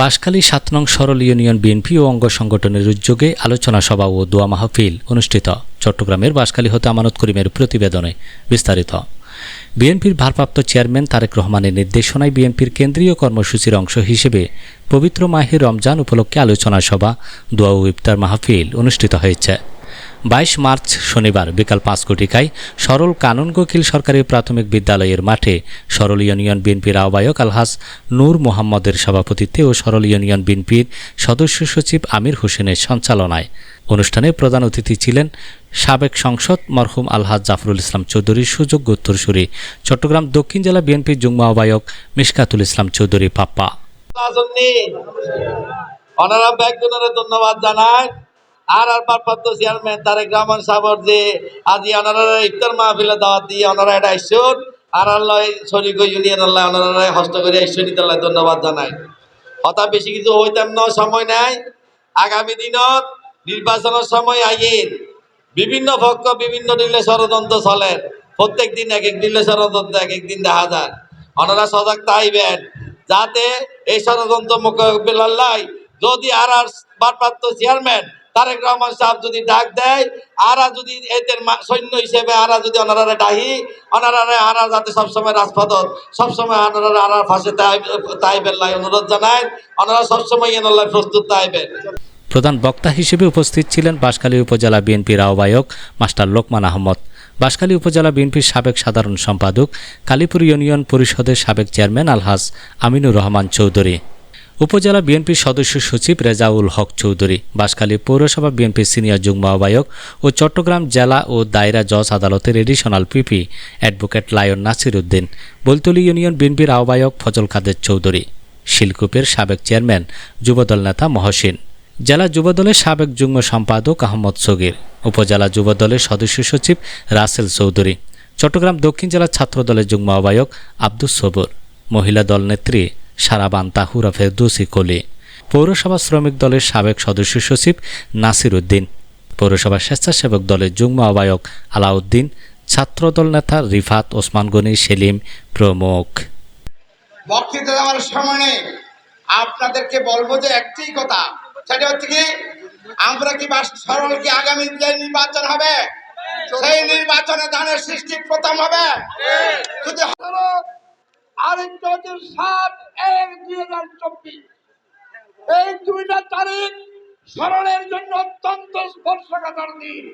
বাসখালী সাত নং সরল ইউনিয়ন বিএনপি ও অঙ্গ সংগঠনের উদ্যোগে আলোচনা সভা ও দোয়া মাহফিল অনুষ্ঠিত। চট্টগ্রামের বাসখালী হতে আমানত করিমের প্রতিবেদনে বিস্তারিত। বিএনপির ভারপ্রাপ্ত চেয়ারম্যান তারেক রহমানের নির্দেশনায় বিএনপির কেন্দ্রীয় কর্মসূচির অংশ হিসেবে পবিত্র মাহির রমজান উপলক্ষে আলোচনা সভা, দোয়া ও ইফতার মাহফিল অনুষ্ঠিত হয়েছে। বাইশ মার্চ শনিবার বিকাল পাঁচ কোটিকায় সরল কানুন গকিল সরকারি প্রাথমিক বিদ্যালয়ের মাঠে সরল ইউনিয়ন বিএনপির আহ্বায়ক আলহাস নূর মোহাম্মদের সভাপতিত্বে ও সরল ইউনিয়ন বিএনপির সদস্য সচিব আমির হোসেনের সঞ্চালনায়। অনুষ্ঠানে প্রধান অতিথি ছিলেন সাবেক সংসদ মরহুম আলহাজ জাফরুল ইসলাম চৌধুরীর সুযোগ্য উত্তরসূরি চট্টগ্রাম দক্ষিণ জেলা বিএনপির যুগ্ম আহ্বায়ক মিশকাতুল ইসলাম চৌধুরী পাপ্পা। ওনারা ব্যাগজনের ধন্যবাদ জানায় আর আর ভারপ্রাপ্ত চেয়ারম্যান তারেক রহমান সাহর যে আজি ওনারা ইফতার মাহফিলে দাওয়াত দিয়ে ওনারা এটা আইসুন। আর আল্লাহ শরিক ইউনিয়ন আল্লাহ ওনারা হস্ত করে আইসুন আল্লাহ ধন্যবাদ জানাই। হতা বেশি কিছু হইতাম না, সময় নাই। আগামী দিনত নির্বাচনের সময় আইন। বিভিন্ন পক্ষ, বিভিন্ন দিলে ষড়যন্ত্র চলে। প্রত্যেক দিন এক এক দিলে ষড়যন্ত্র, এক এক দিন দেখা যায়। ওনারা সজাগ তাইবেন যাতে এই ষড়যন্ত্র মোকাবিলাল্লাই যদি আর আর ভারপ্রাপ্ত চেয়ারম্যান তারেক রহমান সাহেব যদি ডাক দেয়, আরা যদি এদের সৈন্য হিসেবে আরা যদি ওনারা ডাহি ওনারা আরা যাতে সবসময় রাজপথত সবসময় ওনারা আরার ফাঁসে তাইবেন লাই অনুরোধ জানায় অনারা সবসময় এনাল্লাই প্রস্তুত তাইবেন প্রধান বক্তা হিসেবে উপস্থিত ছিলেন বাঁশখালী উপজেলা বিএনপির আহ্বায়ক মাস্টার লোকমান আহমদ, বাঁশখালী উপজেলা বিএনপির সাবেক সাধারণ সম্পাদক, কালীপুর ইউনিয়ন পরিষদের সাবেক চেয়ারম্যান আলহাজ আমিনুর রহমান চৌধুরী। উপজেলা বিএনপির সদস্য সচিব রেজাউল হক চৌধুরী বাঁশখালী পৌরসভা বিএনপির সিনিয়র যুগ্ম আহ্বায়ক ও চট্টগ্রাম জেলা ও দায়রা জজ আদালতের additional PP advocate lion Nasir Uddin Boltali union বিএনপির আহ্বায়ক ফজল কাদের চৌধুরী, শিলকুপের সাবেক চেয়ারম্যান যুবদল নেতা মহসিন, জেলা যুবদলের সাবেক যুগ্ম সম্পাদক আহমদ সগির, উপজেলা যুবদলের সদস্য সচিব রাসেল চৌধুরী, চট্টগ্রাম দক্ষিণ জেলা ছাত্রদলের যুগ্ম আহ্বায়ক আব্দুস সবুর, মহিলা দল নেত্রী সারাবান তাহুরা ফেরদৌসি কলি। পৌরসভা শ্রমিক দলের সাবেক সদস্য সচিব নাসির উদ্দিন পৌরসভা স্বেচ্ছাসেবক দলের যুগ্ম আহ্বায়ক আলাউদ্দিন ছাত্রদল নেতা রিফাত ওসমান গনি সেলিম প্রমুখ। বক্তৃতা দেওয়ার সময় আপনাদেরকে বলব যে একটি কথা সেটা হচ্ছে কি আমরা কি সরল কি আগামী যে নির্বাচন হবে সেই নির্বাচনে ধানের সৃষ্টি প্রথম হবে? যদি আরেকটা হচ্ছে সাত এক দুই হাজার চব্বিশ। এই দুইটা তারিখ স্মরণের জন্য অত্যন্ত স্পর্শকাতর দিন।